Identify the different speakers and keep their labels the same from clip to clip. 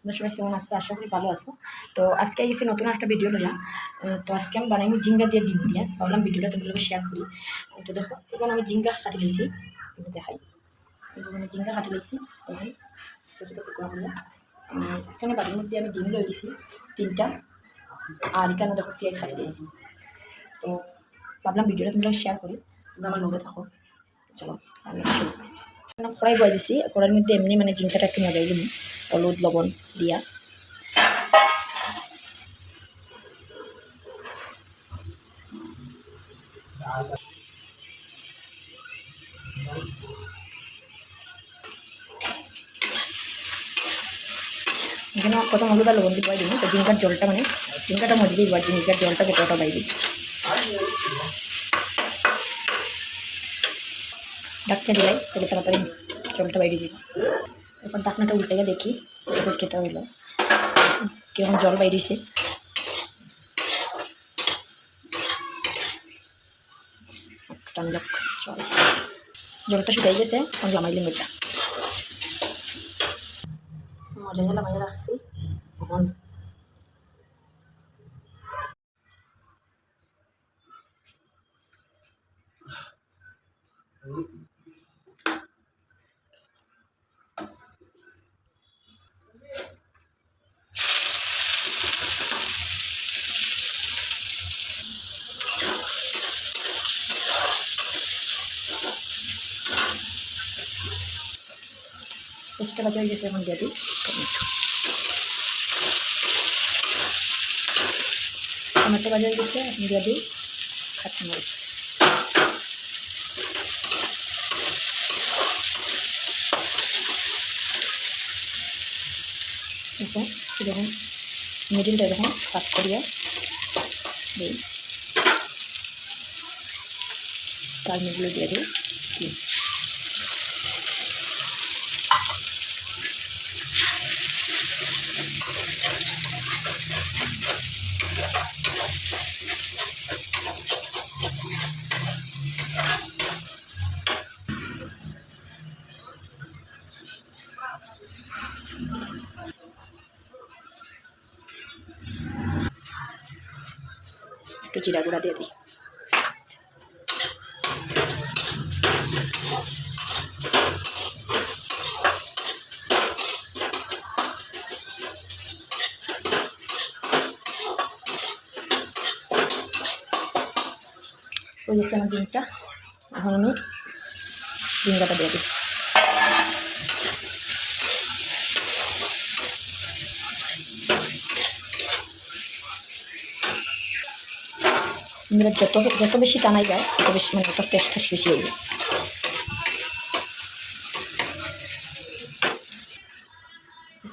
Speaker 1: তোমরা সবাই কেমন আছো? আশা করি ভালো আছো। তো আজকে গেছি নতুন একটা ভিডিও লইয়া তো আজকে আমি বানাইনি জিঙ্গা দিয়ে ডিম দিয়ে। ভাবলাম ভিডিওটা তোমাদের শেয়ার করি। তো দেখো এখানে আমি জিঙ্গা কাটি এটা দেখাই। এখানে জিঙ্গা কাটি লিছি। এখানে বাড়ির মধ্যে আমি ডিম লই দিছি, তিনটা। আর এখানে দেখো, পেঁয়াজ কাটি দিয়েছি তো ভাবলাম ভিডিওটা তোমরা শেয়ার করি। তোমরা আমার লগে থাকো। চলো, আমি কড়াই বয়ে দিছি কড়াইয়ের মধ্যে এমনি মানে জিঙ্কাটা একটু মজাই দিন হলুদ লবণ দিয়া। এখানে প্রথম হলুদ আর লবণ দিয়ে দিন তো জিঙ্কার জলটা মানে জিঙ্কাটা মজে দিই আর জিঙ্কার জলটা পেটোটা বাইরে ডাকতে দিলাই, তাহলে তাড়াতাড়ি জলটা বাইরে দিই। এখন ডাকনাটা উল্টে গিয়ে দেখি এবার খেতে হইল। কীরকম জল বাইরেছে। টান যাক জল জলটা শুকাই গেছে, এখন জামাইলিম এটা মজা গেলাম মাইয়া রাখছি চেষ্টা বাজা হয়ে গেছে এখন দিয়ে দিই টমেটো টমেটো বাজা হয়ে গেছে, এখন দিয়ে দিই কাঁচামরিচ এখন এরকম মিডিলটা এরকম কাট করিয়া দিই। তার মিডিলে দিয়ে দিই একটু জিরা গুঁড়া দিয়ে দিই। ওই গেছে আমার ডিমটা এখন আমি ডিমটা দিয়ে দিই। ডিমটা যত যত বেশি টানাই যায়, তত বেশি মানে ওটার টেস্টটা বেশি হইবে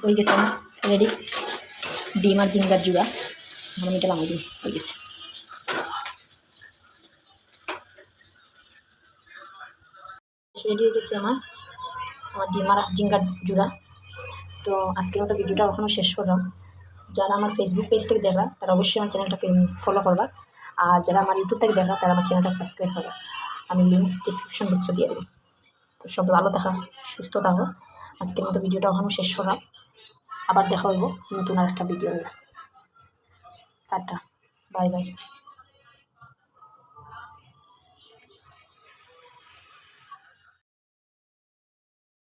Speaker 1: হয়ে গেছে আমার রেডি ডিম আর জিঙ্গার জুড়া। আমি এটা দিই, হয়ে গেছে। রেডি হয়ে গেছে আমার আমার ডিম আর জিঙ্গার জুড়া। তো আজকের মতো ভিডিওটা ওখানে শেষ করলাম। যারা আমার ফেসবুক পেজ থেকে দেখা তারা অবশ্যই আমার চ্যানেলটা ফলো করবা। আর যারা আমার ইউটিউব থেকে দেখা, তারা আমার চ্যানেলটা সাবস্ক্রাইব করো। আমি লিঙ্ক ডিসক্রিপশন বক্সে দিয়ে দেবো। তো সব ভালো থাকা, সুস্থ থাকো। আজকের মতো ভিডিওটা ওখানে শেষ করা আবার দেখা হইব নতুন আর একটা ভিডিও টাটা বাই বাই